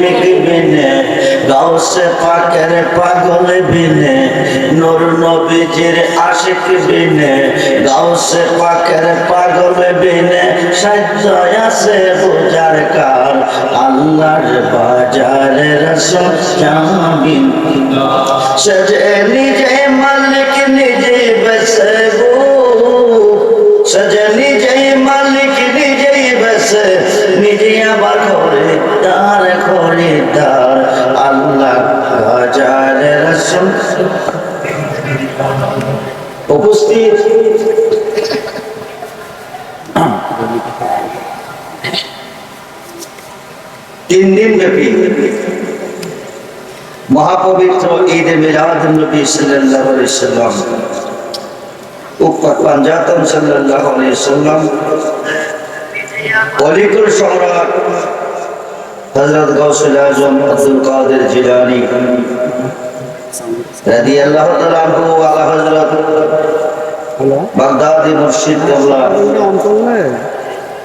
প্রেমিক বিনে গাউসে পাকের পাগল বিনে, নূর নবীজির আশিক বিনে, গাউসে পাকের পাগল বিনে সাধ্য আছে বোঝার কার আল্লাহর নিজে মালিক তিন দিন ব্যাপী মহাপবিত্র ঈদ মিলাদ নবী সাল্লাল্লাহু আলাইহি সাল্লাম উক্ত পাঞ্জাতন সাল্লাল্লাহু আলাইহি সাল্লাম অলিকুল সম্রাট হযরত গাউসুল আজম আব্দুল কাদের জিলানী রাদিয়াল্লাহু তাআলা আনহু আলা হযরত বাগদাদি মুর্শিদ কেবলা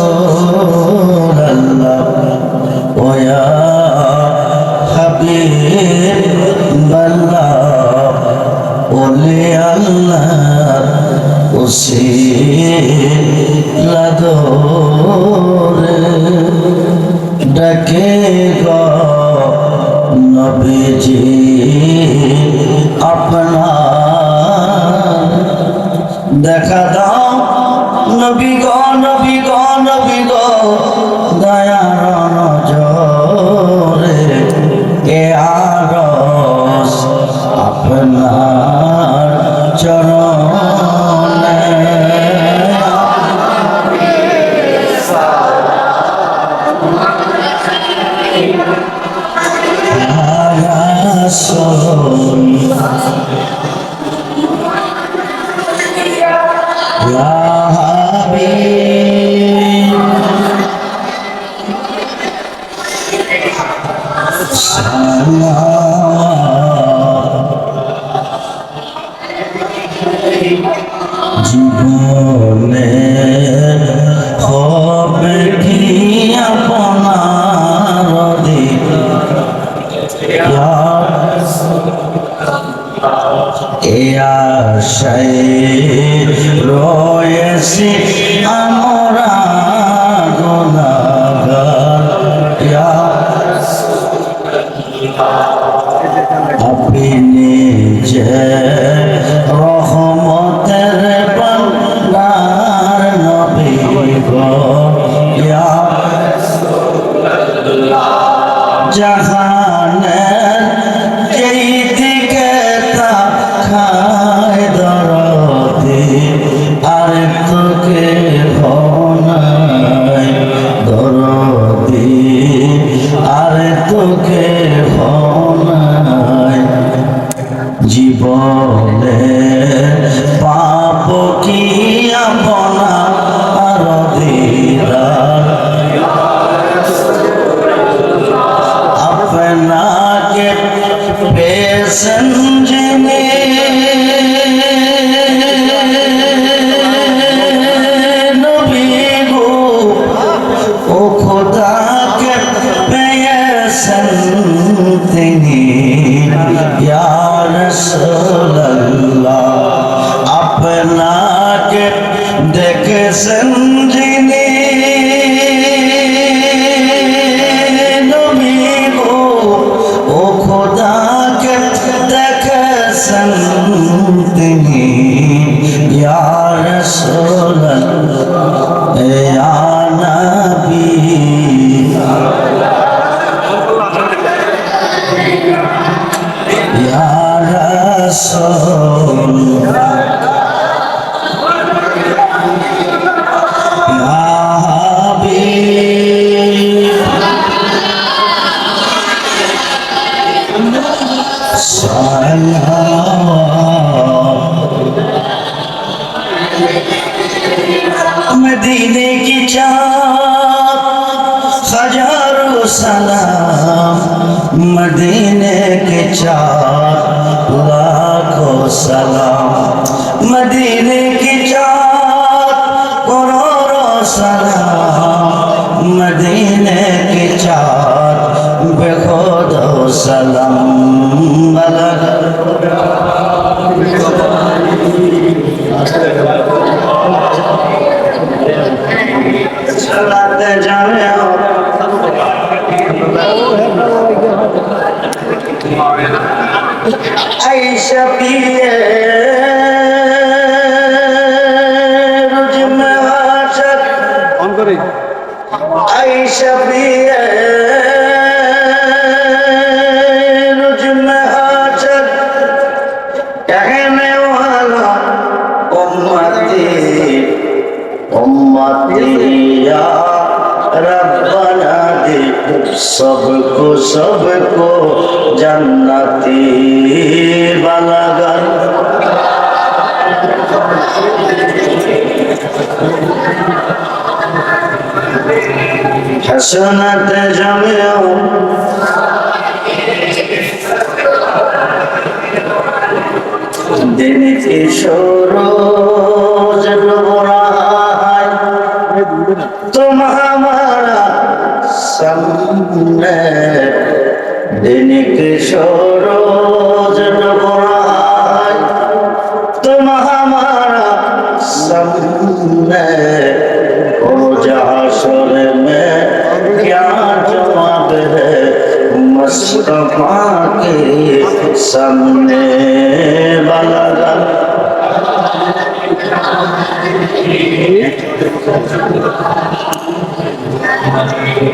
رسول الله ويا حبيب الله ولي الله উসিলা দোরে ডাকে গো নবীজি আপনার দেখা দাও নবী গো নবী গো নবী Ya Rasul আশায় রয়েছি আমরা গুনাগার দেখেছেন सलाम मदीने की चाँद बेखुदो सलाम बलग चलाते जाए ऐशा पिए सबको सबको जन्नती बलगन हसनत जमियो दिन की शोरोज সামনে দিনে কিশোর তুম হামারা সামনে ও জাহাসর মে ক্যা জবাব হে মুস্তফা के সামনে বালাগা Thank you.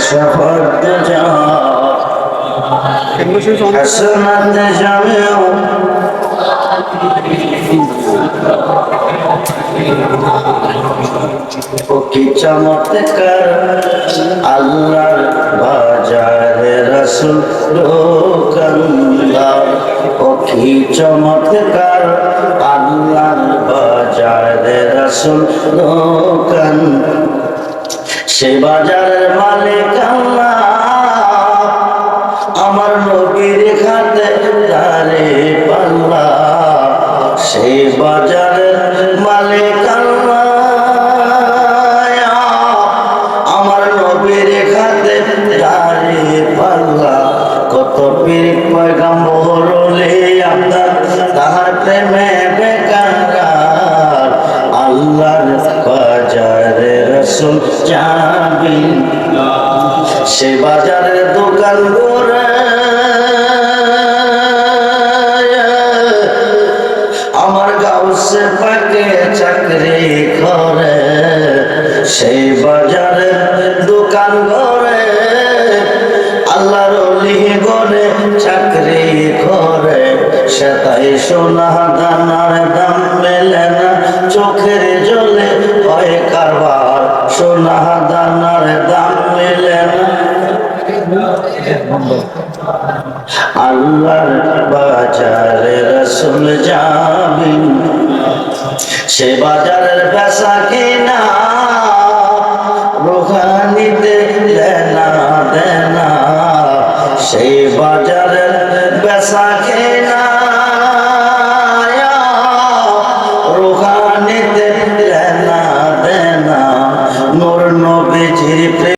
سفرت جاء حسنت جميع কি চমৎকার আল্লাহর বাজারে রসুল দোকানদার ও কি চমৎকার আল্লাহর বাজারে রসুল দোকানদার সে বাজারের মালিক আল্লাহ। আমার নবীর খাতে তারে পাল্লা। সেই বাজারের সে বাজারে দোকান করে আমার গাউসে পাকে চাকরি করে। সেই বাজারে দোকান করে আল্লাহর গলে চাকরি করে। সে তাই সোনা দানার দাম মেলে না, চোখের জলে হয় কারবার। সোনা দানার দাম মেলে না আল্লাহর বাজারে রসুল যাবিন সে বাজারের বেচা কিনা? রোহানিতে দেনা দেনা। সেই বাজারে